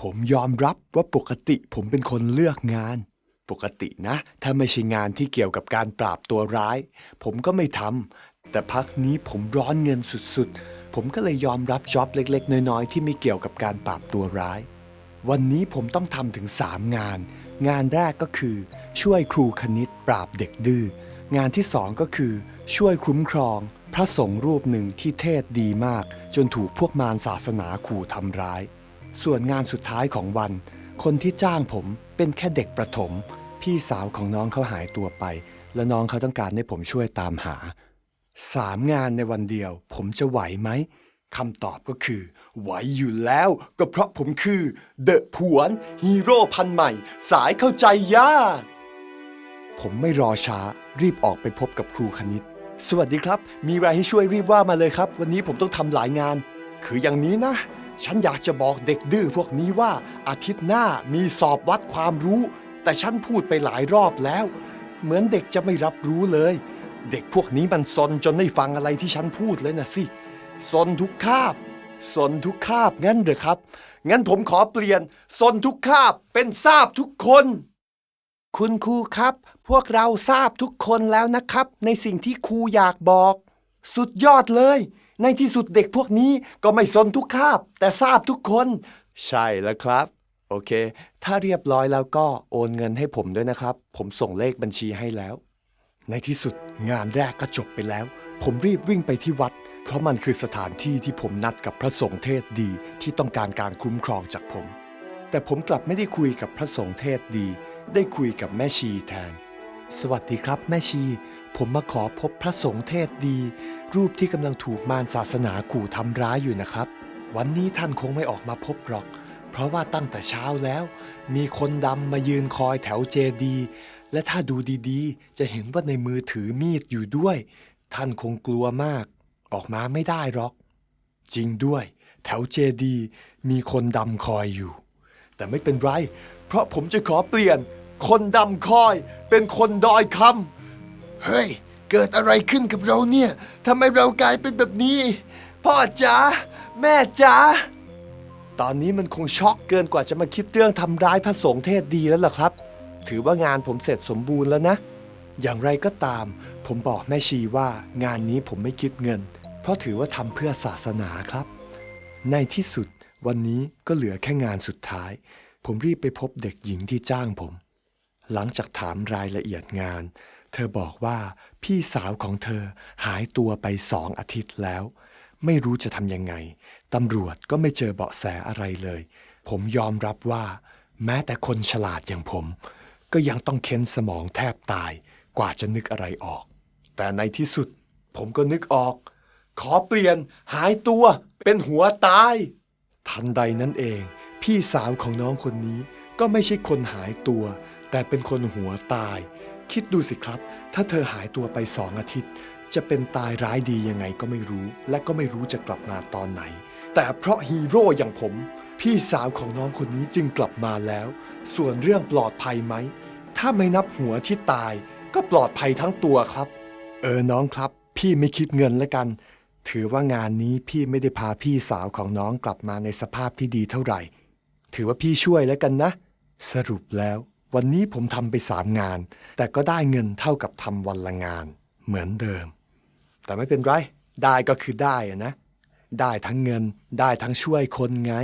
ผมยอมรับว่าปกติผมเป็นคนเลือกงาน ปกตินะ ถ้าไม่ใช่งานที่เกี่ยวกับการปราบตัวร้าย ผมก็ไม่ทำแต่พักนี้ผมร้อนเงินสุดๆ ผมก็เลยยอมรับจ็อบเล็ก ๆ น้อยๆ ที่ไม่เกี่ยวกับการปราบตัวร้าย วันนี้ผมต้องทำถึง 3 งาน งานแรกก็คือ ช่วยครูคณิตปราบเด็กดื้องานที่สองก็คือ ช่วยคุ้มครอง พระสงฆ์รูปหนึ่งที่เทศดีมาก จนถูกพวกมารศาสนาขู่ทำร้าย ส่วนงานสุดท้ายของวัน คนที่จ้างผมเป็นแค่เด็กประถม พี่สาวของน้องเขาหายตัวไป และน้องเขาต้องการให้ผมช่วยตามหาสามงานในวันเดียว ผมจะไหวไหมคำตอบก็คือ ไหวอยู่แล้ว ก็เพราะผมคือ เดอะผวน ฮีโร่พันใหม่ สายเข้าใจยากผมไม่รอช้า รีบออกไปพบกับครูคณิต สวัสดีครับ มีอะไรให้ช่วยรีบว่ามาเลยครับ วันนี้ผมต้องทำหลายงาน คืออย่างนี้นะ ฉันอยากจะบอกเด็กดื้อพวกนี้ว่าอาทิตย์หน้ามีสอบวัดความรู้ แต่ฉันพูดไปหลายรอบแล้ว เหมือนเด็กจะไม่รับรู้เลย เด็กพวกนี้มันซนจนไม่ฟังอะไรที่ฉันพูดเลยนะสิซนทุกคาบซนทุกคาบงั้นเหรอครับ งั้นผมขอเปลี่ยนซนทุกคาบเป็นทราบทุกคน คุณครูครับ พวกเราทราบทุกคนแล้วนะครับ ในสิ่งที่ครูอยากบอก สุดยอดเลย ในที่สุดเด็กพวกนี้ก็ไม่สนทุกคาบ แต่ทราบทุกคน ใช่แล้วครับ โอเค ถ้าเรียบร้อยแล้วก็โอนเงินให้ผมด้วยนะครับ ผมส่งเลขบัญชีให้แล้ว ในที่สุดงานแรกก็จบไปแล้ว ผมรีบวิ่งไปที่วัด เพราะมันคือสถานที่ที่ผมนัดกับพระสงฆ์เทศดีที่ต้องการการคุ้มครองจากผม แต่ผมกลับไม่ได้คุยกับพระสงฆ์เทศดี ได้คุยกับแม่ชีแทน สวัสดีครับ แม่ชี ผมมาขอพบพระสงฆ์เทศดี รูปที่กำลังถูกมารศาสนาขู่ทำร้ายอยู่นะครับ วันนี้ท่านคงไม่ออกมาพบหรอก เพราะว่าตั้งแต่เช้าแล้ว มีคนดำมายืนคอยแถวเจดี และถ้าดูดีๆ จะเห็นว่าในมือถือมีดอยู่ด้วย ท่านคงกลัวมาก ออกมาไม่ได้หรอก จริงด้วย แถวเจดีมีคนดำคอยอยู่ แต่ไม่เป็นไร เพราะผมจะขอเปลี่ยน คนดำคอย เป็นคนดอยคำ เฮ้ย เกิดอะไรขึ้นกับเราเนี่ยทำไมเรากลายเป็นแบบนี้ พ่อจ๋าแม่จ๋าตอนนี้มันคงช็อกเกินกว่าจะมาคิดเรื่องทำร้ายพระสงฆ์เทศดีแล้วล่ะครับ ถือว่างานผมเสร็จสมบูรณ์แล้วนะ อย่างไรก็ตาม ผมบอกแม่ชีว่างานนี้ผมไม่คิดเงิน เพราะถือว่าทำเพื่อศาสนาครับ ในที่สุดวันนี้ก็เหลือแค่งานสุดท้าย ผมรีบไปพบเด็กหญิงที่จ้างผม หลังจากถามรายละเอียดงาน เธอบอกว่าพี่สาวของเธอหายตัวไปสองอาทิตย์แล้ว ไม่รู้จะทำยังไง ตำรวจก็ไม่เจอเบาะแสอะไรเลย ผมยอมรับว่า แม้แต่คนฉลาดอย่างผม ก็ยังต้องเค้นสมองแทบตายกว่าจะนึกอะไรออก แต่ในที่สุด ผมก็นึกออก ขอเปลี่ยนหายตัว เป็นหัวตาย ทันใดนั้นเอง พี่สาวของน้องคนนี้ก็ไม่ใช่คนหายตัว แต่เป็นคนหัวตาย คิดดูสิครับ ถ้าเธอหายตัวไปสองอาทิตย์ จะเป็นตายร้ายดียังไงก็ไม่รู้ และก็ไม่รู้จะกลับมาตอนไหน แต่เพราะฮีโร่อย่างผม พี่สาวของน้องคนนี้จึงกลับมาแล้ว ส่วนเรื่องปลอดภัยไหม ถ้าไม่นับหัวที่ตาย ก็ปลอดภัยทั้งตัวครับ เออน้องครับ พี่ไม่คิดเงินแล้วกัน ถือว่างานนี้พี่ไม่ได้พาพี่สาวของน้องกลับมาในสภาพที่ดีเท่าไหร่ ถือว่าพี่ช่วยแล้วกันนะ สรุปแล้ว วันนี้ผมทำไปสามงาน แต่ก็ได้เงินเท่ากับทำวันละงาน เหมือนเดิม แต่ไม่เป็นไร ได้ก็คือได้อะนะ ได้ทั้งเงิน ได้ทั้งช่วยคนไง